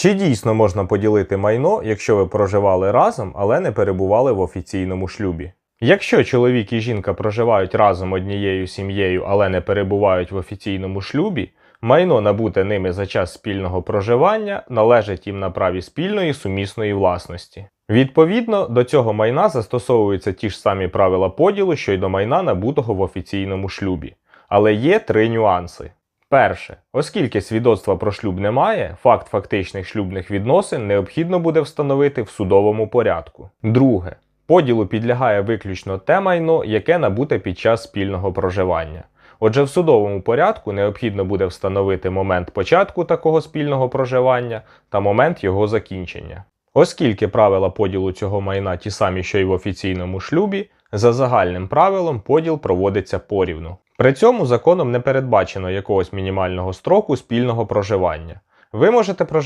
Чи дійсно можна поділити майно, якщо ви проживали разом, але не перебували в офіційному шлюбі? Якщо чоловік і жінка проживають разом однією сім'єю, але не перебувають в офіційному шлюбі, майно набуте ними за час спільного проживання належить їм на праві спільної сумісної власності. Відповідно, до цього майна застосовуються ті ж самі правила поділу, що й до майна набутого в офіційному шлюбі. Але є три нюанси. Перше, оскільки свідоцтва про шлюб немає, факт фактичних шлюбних відносин необхідно буде встановити в судовому порядку. Друге, поділу підлягає виключно те майно, яке набуте під час спільного проживання. Отже, в судовому порядку необхідно буде встановити момент початку такого спільного проживання та момент його закінчення. Оскільки правила поділу цього майна ті самі, що й в офіційному шлюбі, за загальним правилом поділ проводиться порівну. При цьому законом не передбачено якогось мінімального строку спільного проживання. Ви можете проживати